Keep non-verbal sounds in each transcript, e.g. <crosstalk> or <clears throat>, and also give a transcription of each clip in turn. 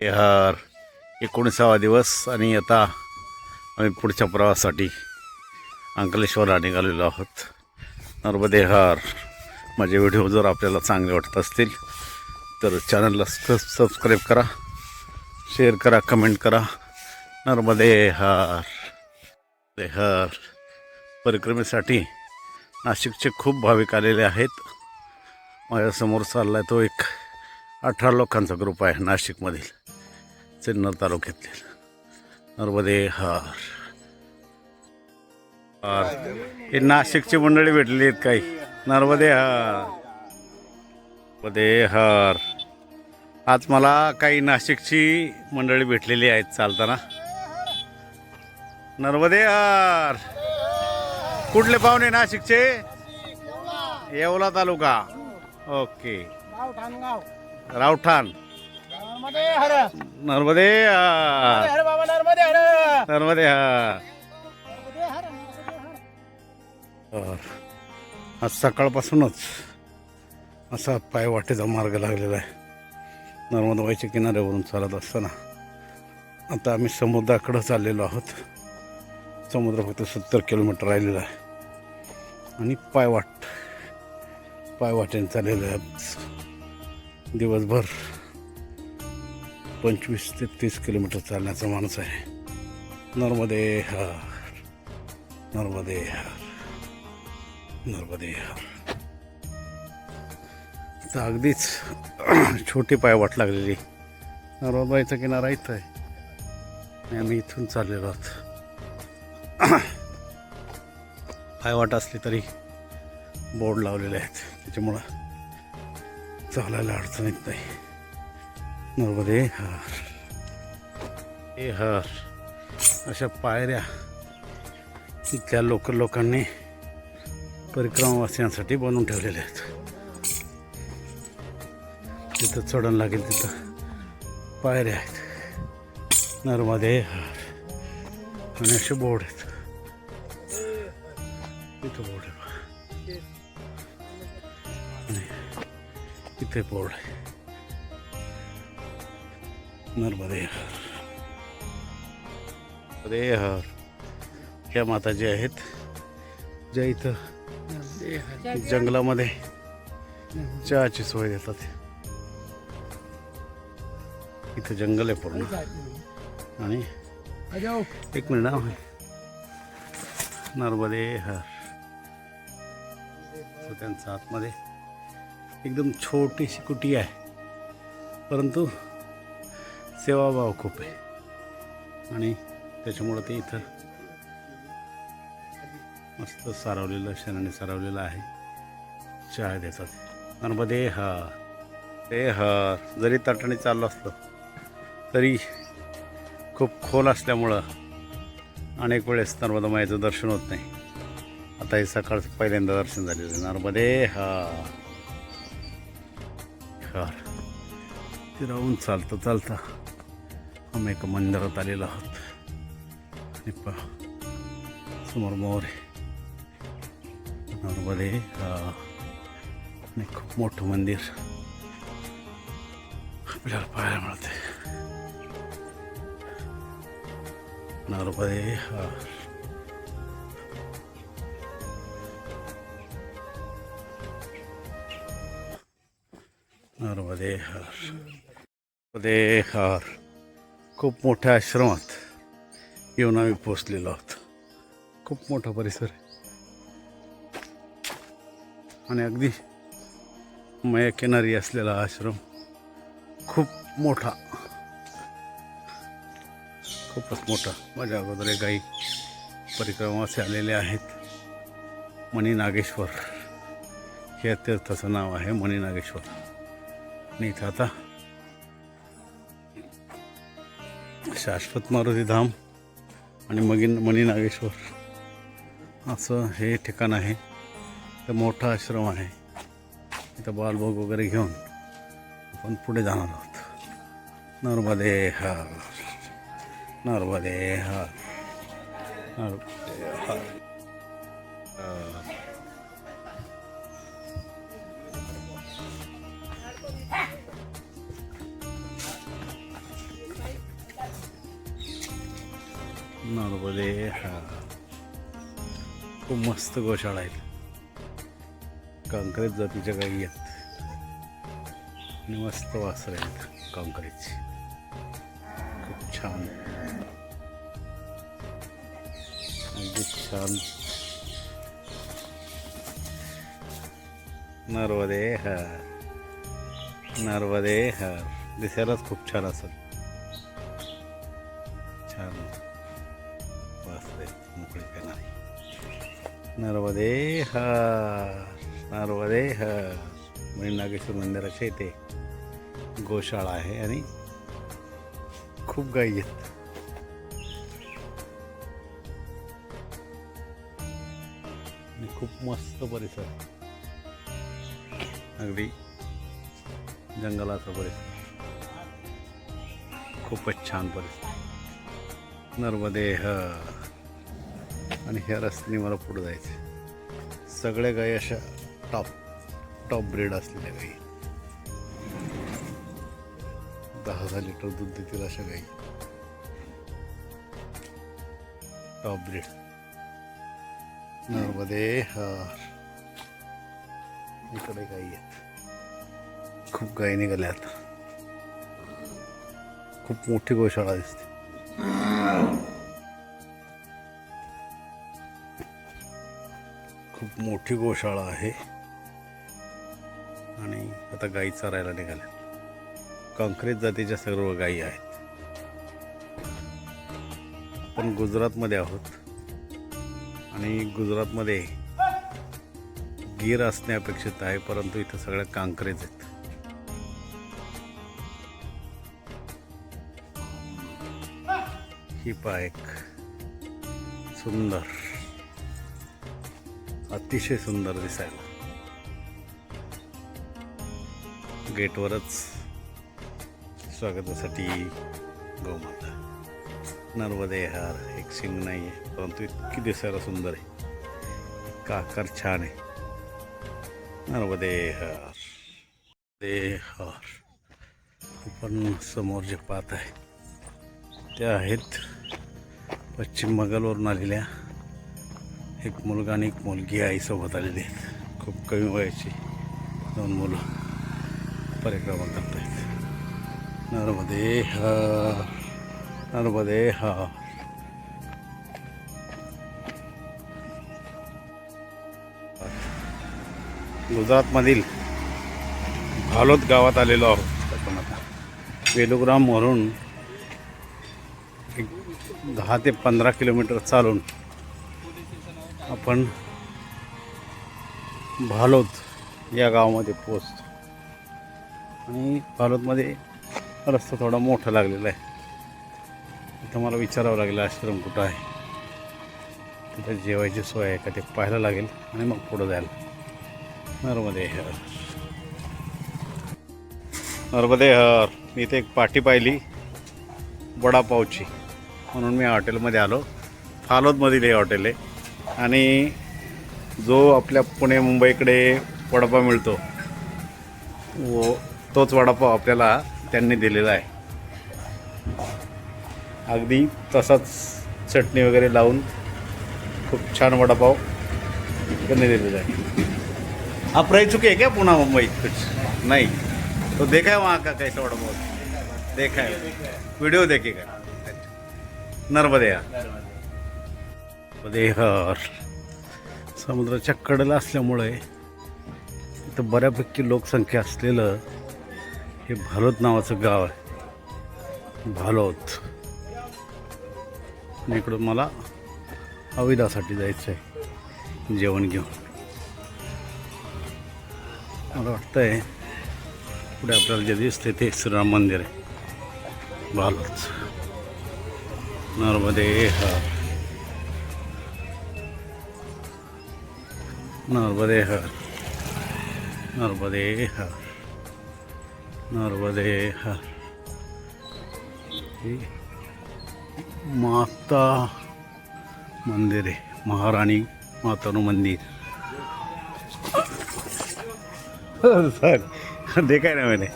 बिहार एकोणीसावा दिवस आणि आता आम्ही पुढच्या प्रवासासाठी अंकलेश्वरला निघालेलो आहोत. नर्मदे हार माझे व्हिडिओ जर आपल्याला चांगले वाटत असतील तर चॅनलला सबस्क्राईब करा शेअर करा कमेंट करा. नर्मदे हार परिक्रमेसाठी नाशिकचे खूप भाविक आलेले आहेत. माझ्यासमोर चालला आहे तो एक अठरा लोकांचा ग्रुप आहे नाशिकमधील. सिन्नर तालुक्यातील नर्मदे हार. हार. हे नाशिकची मंडळी भेटलेली आहेत काही. नर्मदे हार. नर्मदे हार. आज मला काही नाशिकची मंडळी भेटलेली आहेत चालताना. नर्मदे हार. कुठले पाहुणे नाशिकचे? येवला तालुका. ओके. रावठाण नर्मदे हर। नर्मदे हार बाबा नर्मदे हर। नर्मदे हार आज सकाळपासूनच असा पायवाटेचा मार्ग लागलेला आहे. नर्मदाबाईच्या किनाऱ्यावरून चालत असताना आता आम्ही समुद्राकडं चाललेलो आहोत. समुद्र फक्त सत्तर किलोमीटर राहिलेला आहे. आणि पायवाट पायवाटेने चाललेलं आहे. दिवसभर पंचवीस ते तीस किलोमीटर चालण्याचा माणूस आहे. नर्मदे हार नर्मदे हार नर्मदे हार तर अगदीच <clears throat> छोटी पायवाट लागलेली. नर्मदाबाईचा किनारा इथं आहे. आणि आम्ही इथून चाललेलो आहोत. <clears throat> पायवाट असली तरी बोर्ड लावलेले आहेत. त्याच्यामुळं चालायला अडचण येत नाही. नर्मदे हार. हे हार अशा पायऱ्या इथल्या लोकल लोकांनी परिक्रमावासियांसाठी बनवून ठेवलेले आहेत. तिथं चढण लागेल तिथं पायऱ्या आहेत. नर्मदे हार. आणि असे बोर्ड आहेत. तिथं बोर्ड आहे इथे बोर्ड आहे. नर्मदे. हार नर्मदे हार. ह्या माता ज्या आहेत. ज्या इथं जंगलामध्ये चहाची सोय देतात. इथं जंगल आहे पूर्ण. आणि एक मिनिट नाव आहे नर्मदे हार. तो त्यांचा आतमध्ये. एकदम छोटीशी कुटी आहे. परंतु सेवाभाव खूप आहे. आणि त्याच्यामुळं ते इथं मस्त सारवलेलं शेणाने सारवलेलं आहे. चहा देतात नर्मदे हा ते हा जरी तटाने चाललं असलं तरी खूप खोल असल्यामुळं अनेक वेळेस नर्मदा मायाचं दर्शन होत नाही. आता हे सकाळचं पहिल्यांदा दर्शन झालेलं आहे. नर्मदे हा ते राहून चालतं चालतं. आम्ही एका मंदिरात आलेलो आहोत आणि पहा समोर मोर आहे हा खूप मोठं मंदिर। आपल्याला पाहायला मिळते नर्मदे हा नर्मदे हार नर्मदे हार खूप मोठ्या आश्रमात येऊन आम्ही पोचलेलो आहोत. खूप मोठा परिसर आहे. आणि अगदी मया किनारी असलेला आश्रम खूप मोठा. खूपच मोठा. माझ्या अगोदर एक काही परिक्रमाचे आलेले आहेत. मणी नागेश्वर. हे तीर्थाचं नाव आहे मणी नागेश्वर. आणि इथं आता शाश्वत मारुती धाम आणि मगिन मणिनागेश्वर असं हे ठिकाण आहे. तर मोठा आश्रम आहे. इथं बालभोग वगैरे घेऊन आपण पुढे जाणार आहोत. नर्मदे हर नर्मदे हर नर्मदे हर. हार. नर्मदे हा खूप मस्त गोशाळा आहेत कांकरेज जातीच्या गाई आहेत. आणि मस्त वासर आहेत कांकरेजची खूप छान. अगदी छान. नर्मदे हा नर्मदे हा दिसायलाच खूप छान असत नर्मदे हार नर्मदे हार म्हणजे नागेश्वर मंदिराच्या इथे गोशाळा आहे आणि खूप गायी आहेत. खूप मस्त परिसर अगदी जंगलाचा परिसर. खूपच छान परिसर. नर्मदे ह आणि ह्या रस्त्याने मला पुढं जायचं सगळ्या गाई अशा टॉप टॉप ब्रेड असलेल्या गाई. दहा दहा लिटर दूध देतील अशा गाई. टॉप ब्रेड नर्मदे हार इकडे गाई आहेत. खूप गाई निघाल्या आता. खूप मोठी गोशाळा दिसते. खूप मोठी गोशाळा आहे. आणि आता गाई चरायला निघाल्या. काँक्रीट जातीच्या सर्व गायी आहेत. आपण गुजरातमध्ये आहोत. आणि गुजरातमध्ये गीर असणे अपेक्षित आहे परंतु इथं सगळ्या कांकरेज आहेत. ही पायक सुंदर अतिशय सुंदर दिसायला. गेटवरच स्वागतासाठी गोमाता. नर्मदे हार एक सिंग नाही आहे परंतु इतकी दिसायला सुंदर आहे. काकर छान आहे. नर्मदे हार. दे हार. आपण समोर जे पाहत आहे त्या आहेत पश्चिम बंगालवरून आलेल्या एक मुलगा आणि एक मुलगी आईसोबत आलेली आहेत. खूप कमी वयाची दोन मुलं परिक्रमा करत आहेत नर्मदे हा नर्मदे हा. गुजरातमधील भालोद गावात आलेलो आहोत. आपण आता वेलुग्रामवरून एक दहा ते पंधरा किलोमीटर चालून आपण भालोद या गावामध्ये पोचतो आणि भालोदमध्ये रस्ता थोडा मोठा लागलेला आहे. इथं मला विचारावं लागेल आश्रम कुठं आहे? तिथं जेवायची सोय आहे का? ते पाहायला लागेल आणि मग पुढं जायला. नर्मदे हर. नर्मदे हर. मी इथे एक पाठी पाहिली वडापावची. म्हणून मी हॉटेलमध्ये आलो. फालोदमधील हे हॉटेल आहे. आणि जो आपल्या पुणे मुंबईकडे वडापाव मिळतो व तोच वडापाव आपल्याला त्यांनी दिलेला आहे. अगदी तसाच चटणी वगैरे लावून खूप छान वडापाव त्यांनी दिलेला आहे. आप रह चुके हैं क्या पुणे मुंबई कुछ नहीं. तो देखा है वहाँ का कैसा वडापाव? देखा है वीडियो देखेगा नर्मदे देहर. समुद्राच्या कडेला असल्यामुळे इथं बऱ्यापैकी लोकसंख्या असलेलं हे भालोत नावाचं गाव आहे. भालोत. आणि इकडून मला अविदासाठी जायचं आहे जेवण घेऊन. मला वाटतंय पुढे आपल्याला जे दिसते ते श्रीराम मंदिर आहे. भालोच नर्मदे हा नर्मदे हर नर्मदे हर नर्मदे हर हे माता मंदिर आहे महाराणी नु मंदिर. सर देखा है ना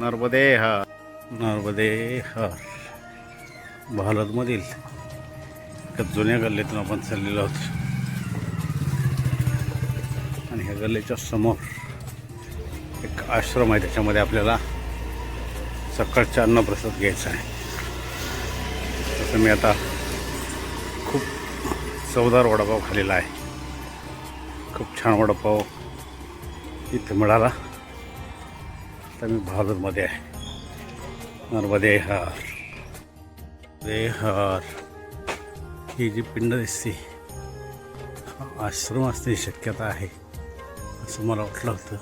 नर्मदे हर नर्मदे हर भारतमधील एका जुन्या गल्लीतून आपण चाललेलो आहोत. आणि ह्या गल्लीच्या समोर एक आश्रम आहे त्याच्यामध्ये आपल्याला सकाळचा अन्नप्रसाद घ्यायचा आहे. तसं मी आता खूप चवदार वडापाव खाल्लेला आहे. खूप छान वडापाव इथे मिळाला. आता मी भारतमध्ये आहे. नर्मदे हार. दे हार. ही जी पिंड दिसते हा आश्रम असण्याची शक्यता आहे असं मला वाटलं होतं.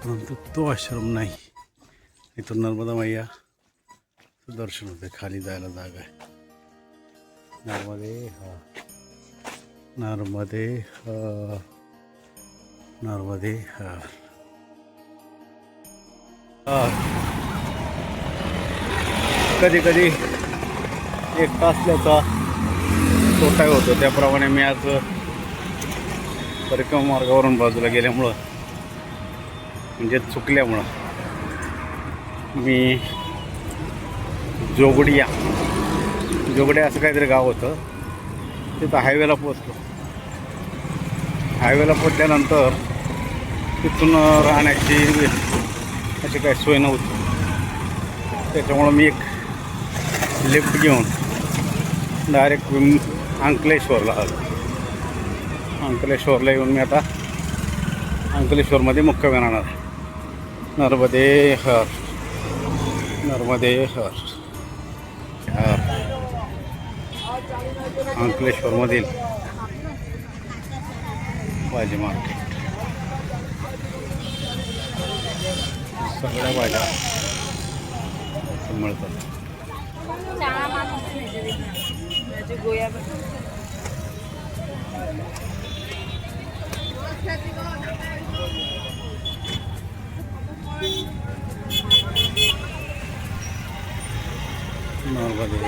परंतु तो आश्रम नाही. इथून नर्मदा मैया दर्शन होते खाली जायला जागा आहे. नर्मदे हा नर्मदे हा नर्मदे हा कधी कधी एक तासल्याचा तोटा होतो. त्याप्रमाणे मी आज परिक्रम मार्गावरून बाजूला गेल्यामुळं म्हणजे चुकल्यामुळं मी जोगडिया जोगड्या असं काहीतरी गाव होतं. तिथं हायवेला पोचलो हायवेला पोचल्यानंतर तिथून राहण्याची अशी काही सोय नव्हती. त्याच्यामुळं मी एक लिफ्ट घेऊन डायरेक्ट अंकलेश्वरला आलो. अंकलेश्वरला येऊन मी आता अंकलेश्वरमध्ये मुक्काम येणार नर्मदे हर नर्मदे हर हर. अंकलेश्वरमधील भाजी मार्केट सगळ्या भाज्या इथं मिळतात गोया नर्मदे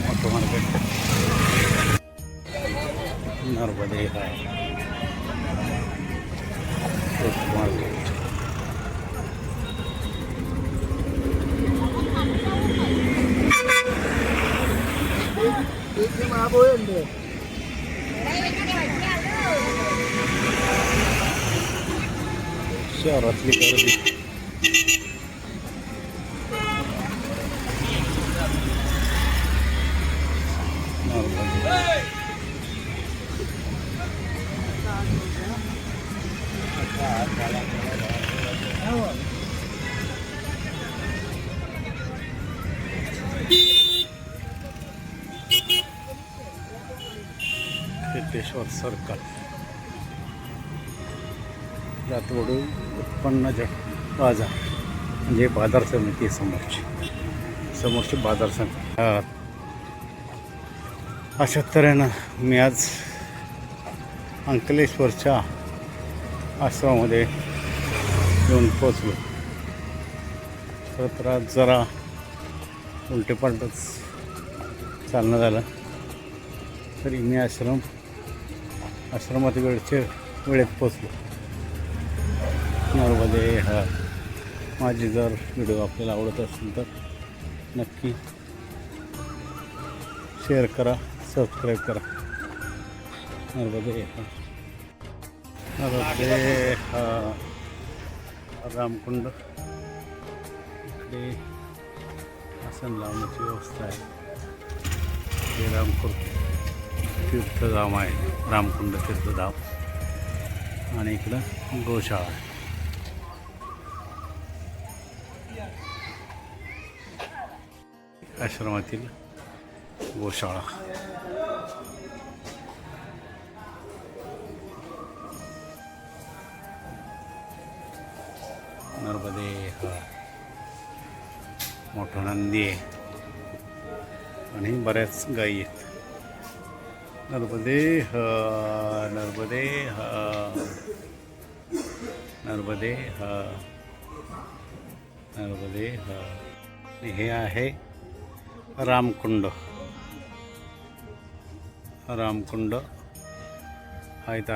मोठं मार्केट नर्मदे हाय शहरातली गर्दी नर्मदे सिद्धेश्वर सर्कल जातवडू उत्पन्न जग बाजार म्हणजे बाजार समिती समोरची. समोरची बाजार समिती. अशा तऱ्हेनं मी आज अंकलेश्वरच्या आश्रमामध्ये येऊन पोचलो खरं तर आज जरा उलटेपालटच चालणं झालं. तरी मी आश्रम आश्रमात वेळचे वेळेत पोचलो नर्मदे हा माझी जर व्हिडिओ आपल्याला आवडत असेल तर नक्की शेअर करा सबस्क्राईब करा. नर्मदे हा. नर्मदे हा रामकुंड. इकडे आसन लावण्याची व्यवस्था आहे. हे रामकुंड तीर्थधाम आहे. रामकुंड तीर्थधाम आणि इकडं गोशाळा आहे. आश्रमातील गोशाळा. नर्मदे हा. मोठा नंदी आहे. आणि बऱ्याच गायी आहेत. नर्मदे ह नर्मदे हा. नर्मदे हा. नर्मदे ह. हे आहे रामकुंड। रामकुंड हा इथं